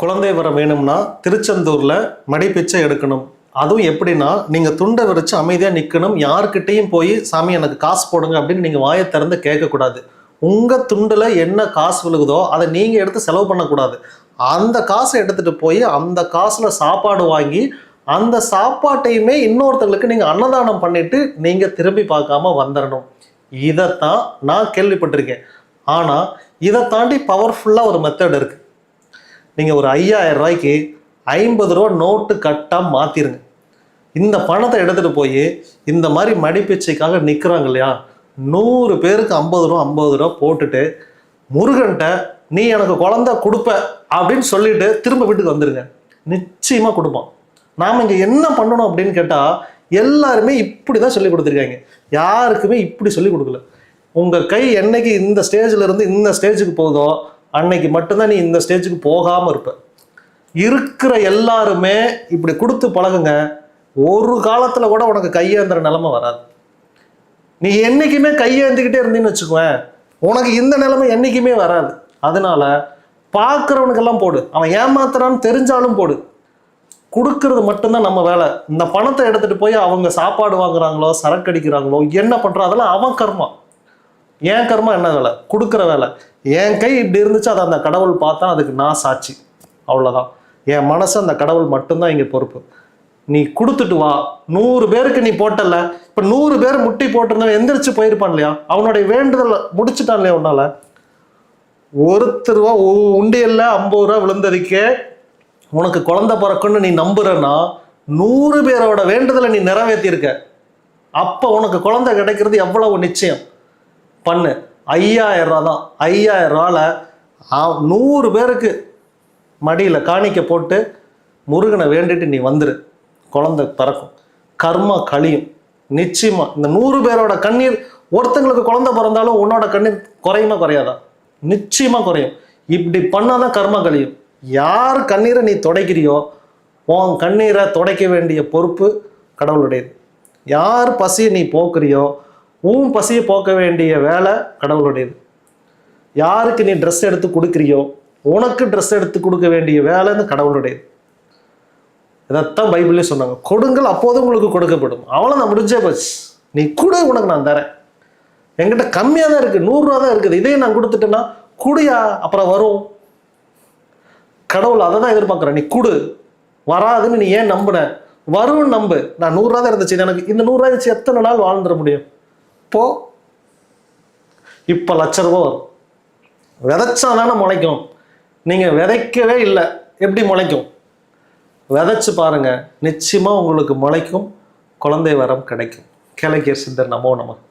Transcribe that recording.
குழந்தை வர வேணும்னா திருச்செந்தூரில் மடிப்பிச்சை எடுக்கணும். அதுவும் எப்படின்னா நீங்கள் துண்டை விரித்து அமைதியாக நிற்கணும் யாருக்கிட்டேயும் போய் சாமி எனக்கு காசு போடுங்க அப்படின்னு நீங்கள் வாயை திறந்து கேட்கக்கூடாது. உங்கள் துண்டில் என்ன காசு விழுகுதோ அதை நீங்கள் எடுத்து செலவு பண்ணக்கூடாது. அந்த காசை எடுத்துகிட்டு போய் அந்த காசில் சாப்பாடு வாங்கி அந்த சாப்பாட்டையுமே இன்னொருத்தங்களுக்கு நீங்கள் அன்னதானம் பண்ணிவிட்டு நீங்கள் திரும்பி பார்க்காம வந்துடணும் இதைத்தான் நான் கேள்விப்பட்டிருக்கேன். ஆனால் இதை தாண்டி பவர்ஃபுல்லாக ஒரு மெத்தட் இருக்குது நீங்கள் ஒரு ஐயாயிரம் ரூபாய்க்கு ஐம்பது ரூபா நோட்டு கட்டாக மாற்றிருங்க இந்த பணத்தை எடுத்துகிட்டு போய் இந்த மாதிரி மடிப்பிச்சைக்காக நிற்கிறாங்க இல்லையா? நூறு பேருக்கு ஐம்பது ரூபா ஐம்பது ரூபா போட்டுட்டு முருகன்ட்ட நீ எனக்கு குழந்தை கொடுப்ப அப்படின்னு சொல்லிட்டு திரும்ப வீட்டுக்கு வந்துடுங்க நிச்சயமாக கொடுப்பான். நாம் இங்கே என்ன பண்ணணும் அப்படின்னு கேட்டால் எல்லாருமே இப்படி தான் சொல்லி கொடுத்துருக்காங்க. யாருக்குமே இப்படி சொல்லி கொடுக்கல. உங்கள் கை என்னைக்கு இந்த ஸ்டேஜில் இருந்து இந்த ஸ்டேஜுக்கு போகுதோ அன்னைக்கு மட்டும்தான் நீ இந்த ஸ்டேஜுக்கு போகாமல் இருப்ப. இருக்கிற எல்லாருமே இப்படி கொடுத்து பழகுங்க. ஒரு காலத்தில் கூட உனக்கு கையேந்துற நிலமை வராது. நீ என்றைக்குமே கையேந்திக்கிட்டே இருந்தீன்னு வச்சுக்குவேன் உனக்கு இந்த நிலைமை என்றைக்குமே வராது. அதனால பார்க்குறவனுக்கெல்லாம் போடு. அவன் ஏமாத்துறான்னு தெரிஞ்சாலும் போடு. கொடுக்கறது மட்டும்தான் நம்ம வேலை. இந்த பணத்தை எடுத்துகிட்டு போய் அவங்க சாப்பாடு வாங்குறாங்களோ சரக்கு அடிக்கிறாங்களோ என்ன பண்ணுறோம் அதெல்லாம் அவன் கர்மா. என் கர்மா என்ன வேலை? கொடுக்குற வேலை. என் கை இப்படி இருந்துச்சு அதை அந்த கடவுள் பார்த்தா அதுக்கு நான் சாட்சி. அவ்வளோதான் என் மனசு அந்த கடவுள் மட்டும்தான் இங்கே பொறுப்பு. நீ கொடுத்துட்டு வா. நூறு பேருக்கு நீ போட்டல. இப்போ நூறு பேர் முட்டி போட்டிருந்தவன் எந்திரிச்சு போயிருப்பான் இல்லையா? அவனுடைய வேண்டுதல் முடிச்சுட்டான் இல்லையா உன்னால? ஒருத்தர் ரூபா உ- உண்டியல்ல ஐம்பது ரூபா விழுந்ததுக்கே உனக்கு குழந்தை பிறக்குன்னு நீ நம்புறன்னா நூறு பேரோட வேண்டுதலை நீ நிறைவேற்றியிருக்க அப்போ உனக்கு குழந்தை கிடைக்கிறது எவ்வளவு நிச்சயம்? பண்ணு. ஐயாயிரம் ரூபா தான். ஐயாயிரம் ரூபாவில் நூறு பேருக்கு மடியில் காணிக்க போட்டு முருகனை வேண்டிட்டு நீ வந்துரு. குழந்தை பிறக்கும். கர்மா கழியும். நிச்சயமாக இந்த நூறு பேரோட கண்ணீர் ஒருத்தங்களுக்கு குழந்தை பிறந்தாலும் உன்னோட கண்ணீர் குறையுமா குறையாதா? நிச்சயமாக குறையும். இப்படி பண்ணாதான் கர்மா கழியும். யார் கண்ணீரை நீ துடைக்கிறியோ உன் கண்ணீரை துடைக்க வேண்டிய பொறுப்பு கடவுளுடையது. யார் பசியை நீ போக்குறியோ உன் பசியை போக்க வேண்டிய வேலை கடவுளுடையது. யாருக்கு நீ ட்ரெஸ் எடுத்து கொடுக்குறியோ உனக்கு ட்ரெஸ் எடுத்து கொடுக்க வேண்டிய வேலை இந்த கடவுளுடையது. இதைத்தான் பைபிளே சொன்னாங்க. கொடுங்கள் அப்போது உங்களுக்கு கொடுக்கப்படும். அவ்வளோதான் முடிஞ்சே போச்சு. நீ கொடு உனக்கு நான் தரேன். என்கிட்ட கம்மியாக தான் இருக்குது நூறுரூவா தான் இருக்குது. இதே நான் கொடுத்துட்டேன்னா குடியா அப்புறம் வரும். கடவுள் அதை தான் எதிர்பார்க்குறேன் நீ கொடு. வராதுன்னு நீ ஏன் நம்புன? வரும்னு நம்பு. நான் நூறுரூவா தான் இருந்துச்சு எனக்கு இந்த நூறுரூவா வச்சு எத்தனை நாள் வாழ்ந்துட முடியும்? இப்போ இப்போ லட்ச ரூபா வரும். விதைச்சா தானே முளைக்கும். நீங்கள் விதைக்கவே இல்லை. எப்படி முளைக்கும்? விதைச்சு பாருங்க. நிச்சயமாக உங்களுக்கு முளைக்கும். குழந்தை வரம் கிடைக்கும். கிழக்கிய சித்தர் நமோ நமக்கு